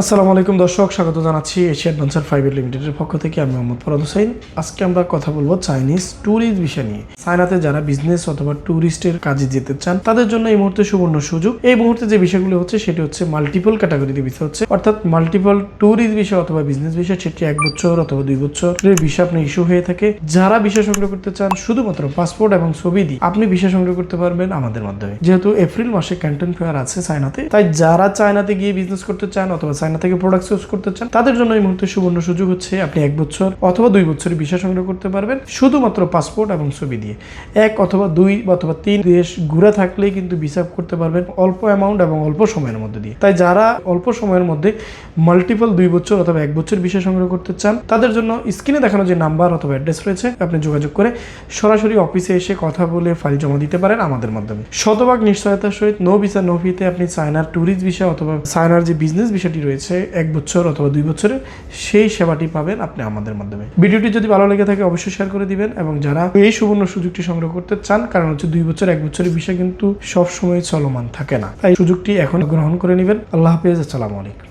আসসালামু আলাইকুম দর্শক, স্বাগত জানাচ্ছি এশিয়া অ্যাডভেঞ্চার ফাইভের লিমিটেডের পক্ষ থেকে। আমি মোহাম্মদ ফরাদ হোসেন। আজকে আমরা কথা বলব চাইনিজ ট্যুরিস্ট বিষয় নিয়ে। চায়নাতে যারা বিজনেস অথবা ট্যুরিস্টের কাজে যেতে চান, তাদের জন্য এই মুহূর্তে সুবর্ণ সুযোগ। এই মুহূর্তে যে বিষয়গুলো হচ্ছে, সেটি হচ্ছে মাল্টিপল ক্যাটাগরিতে বিষয় হচ্ছে। অর্থাৎ মাল্টিপল ট্যুরিস্ট বিষয় অথবা বিজনেস বিষয় সেটি এক বছর অথবা দুই বছরের বিষয় আপনার ইস্যু হয়ে থাকে। যারা বিষয় সংগ্রহ করতে চান, শুধুমাত্র পাসপোর্ট এবং ছবি দিয়ে আপনি বিষয় সংগ্রহ করতে পারবেন আমাদের মাধ্যমে। যেহেতু এপ্রিল মাসে ক্যান্টন ফেয়ার আছে চায়নাতে তাই যারা চায়নাতে গিয়ে বিজনেস করতে চান অথবা চায়না থেকে প্রোডাক্ট ইউজ করতে চান, তাদের জন্য এই মুহূর্তে সুবর্ণ সুযোগ হচ্ছে আপনি এক বছর অথবা দুই বছরের বিষয় সংগ্রহ করতে পারবেন, শুধুমাত্র পাসপোর্ট এবং ছবি দিয়ে। এক অথবা দুই অথবা তিন দেশ ঘুরে থাকলেই কিন্তু ভিসা করতে পারবেন অল্প অ্যামাউন্ট এবং অল্প সময়ের মধ্যে দিয়ে। তাই যারা অল্প সময়ের মধ্যে মাল্টিপল দুই বছর অথবা এক বছর বিষয় সংগ্রহ করতে চান, তাদের জন্য স্ক্রিনে দেখানো যে নাম্বার অথবা অ্যাড্রেস রয়েছে, আপনি যোগাযোগ করে সরাসরি অফিসে এসে কথা বলে ফাইল জমা দিতে পারেন আমাদের মাধ্যমে। শতভাগ নিশ্চয়তার সহিত নো ভিসা নো ফিতে আপনি চায়নার ট্যুরিস্ট ভিসা অথবা চায়নার যে বিজনেস বিষয়টি রয়েছে এক বছর অথবা দুই বছরে, সেই সেবাটি পাবেন আপনি আমাদের মাধ্যমে। ভিডিওটি যদি ভালো লেগে থাকে, অবশ্যই শেয়ার করে দিবেন এবং যারা এই সুবর্ণ সুযোগটি সংগ্রহ করতে চান, কারণ হচ্ছে দুই বছর, এক বছরের বিষয় কিন্তু সবসময় চলমান থাকে না। তাই সুযোগটি এখন গ্রহণ করে নেবেন। আল্লাহ হাফিজ, আসসালামু আলাইকুম।